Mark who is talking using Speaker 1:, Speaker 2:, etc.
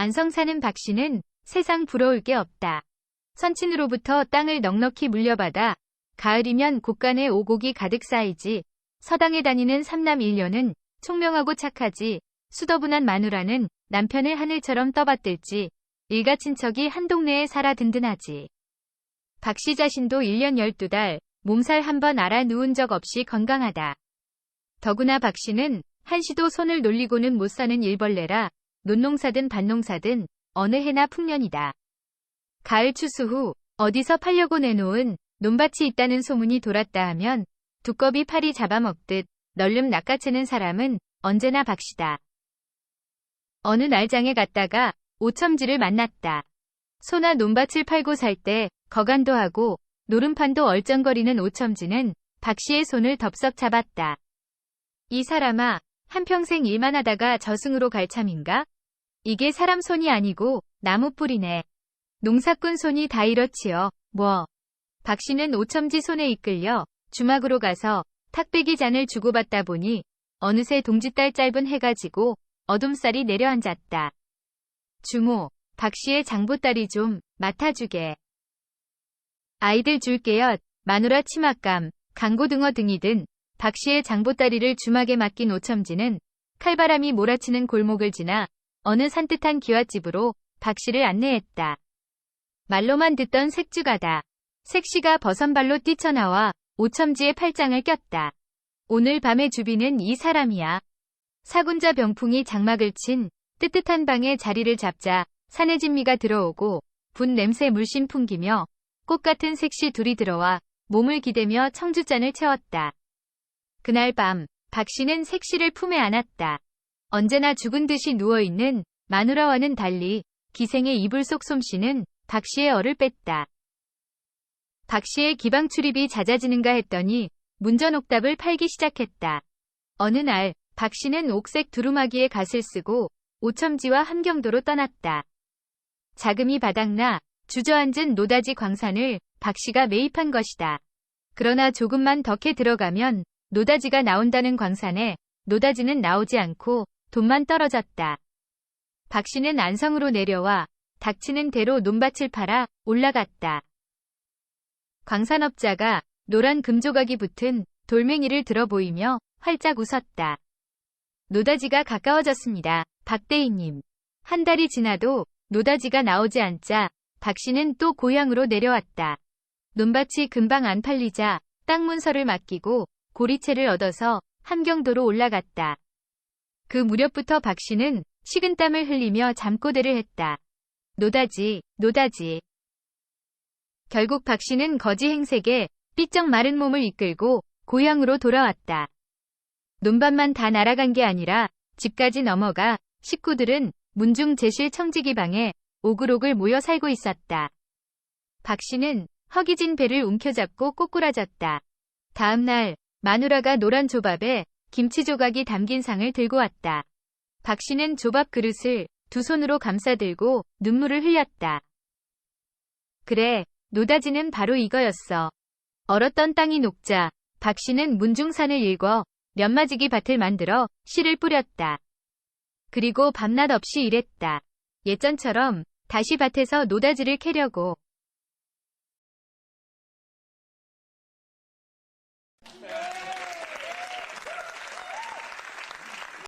Speaker 1: 안성 사는 박 씨는 세상 부러울 게 없다. 선친으로부터 땅을 넉넉히 물려받아 가을이면 곳간에 오곡이 가득 쌓이지 서당에 다니는 삼남 일녀는 총명하고 착하지 수더분한 마누라는 남편을 하늘처럼 떠받들지 일가 친척이 한 동네에 살아 든든하지. 박 씨 자신도 1년 12달 몸살 한 번 알아 누운 적 없이 건강하다. 더구나 박 씨는 한시도 손을 놀리고는 못 사는 일벌레라 논농사든 밭농사든 어느 해나 풍년이다. 가을 추수 후 어디서 팔려고 내놓은 논밭이 있다는 소문이 돌았다 하면 두꺼비 파리 잡아먹듯 널름 낚아채는 사람은 언제나 박씨다. 어느 날 장에 갔다가 오첨지를 만났다. 소나 논밭을 팔고 살 때 거간도 하고 노름판도 얼쩡거리는 오첨지는 박씨의 손을 덥석 잡았다. 이 사람아, 한평생 일만 하다가 저승으로 갈 참인가? 이게 사람 손이 아니고 나무 뿌리네. 농사꾼 손이 다 이렇지요. 뭐. 박 씨는 오첨지 손에 이끌려 주막으로 가서 탁배기 잔을 주고받다 보니 어느새 동짓달 짧은 해가 지고 어둠살이 내려앉았다. 주모, 박 씨의 장보따리 좀 맡아주게. 아이들 줄게요. 마누라 치맛감, 강고등어 등이든 박 씨의 장보따리를 주막에 맡긴 오첨지는 칼바람이 몰아치는 골목을 지나 어느 산뜻한 기와집으로 박 씨를 안내했다. 말로만 듣던 색주가다. 색시가 버선발로 뛰쳐나와 오첨지에 팔짱을 꼈다. 오늘 밤의 주비는 이 사람이야. 사군자 병풍이 장막을 친 뜨뜻한 방에 자리를 잡자 산의 진미가 들어오고 분 냄새 물씬 풍기며 꽃 같은 색시 둘이 들어와 몸을 기대며 청주잔을 채웠다. 그날 밤, 박 씨는 색시를 품에 안았다. 언제나 죽은 듯이 누워있는 마누라와는 달리 기생의 이불 속 솜씨는 박 씨의 얼을 뺐다. 박 씨의 기방 출입이 잦아지는가 했더니 문전옥답을 팔기 시작했다. 어느 날, 박 씨는 옥색 두루마기에 갓을 쓰고 오첨지와 함경도로 떠났다. 자금이 바닥나 주저앉은 노다지 광산을 박 씨가 매입한 것이다. 그러나 조금만 더캐 들어가면 노다지가 나온다는 광산에 노다지는 나오지 않고 돈만 떨어졌다. 박 씨는 안성으로 내려와 닥치는 대로 논밭을 팔아 올라갔다. 광산업자가 노란 금조각이 붙은 돌멩이를 들어 보이며 활짝 웃었다. 노다지가 가까워졌습니다. 박대희님. 한 달이 지나도 노다지가 나오지 않자 박 씨는 또 고향으로 내려왔다. 논밭이 금방 안 팔리자 땅 문서를 맡기고 고리채를 얻어서 함경도로 올라갔다. 그 무렵부터 박 씨는 식은땀을 흘리며 잠꼬대를 했다. 노다지, 노다지. 결국 박 씨는 거지 행색에 삐쩍 마른 몸을 이끌고 고향으로 돌아왔다. 논밭만 다 날아간 게 아니라 집까지 넘어가 식구들은 문중 제실 청지기 방에 오글오글 모여 살고 있었다. 박 씨는 허기진 배를 움켜잡고 꼬꾸라졌다. 다음 날 마누라가 노란 조밥에 김치 조각이 담긴 상을 들고 왔다. 박 씨는 조밥 그릇을 두 손으로 감싸들고 눈물을 흘렸다. 그래, 노다지는 바로 이거였어. 얼었던 땅이 녹자 박 씨는 문중산을 일궈 면마지기 밭을 만들어 씨를 뿌렸다. 그리고 밤낮 없이 일했다. 예전처럼 다시 밭에서 노다지를 캐려고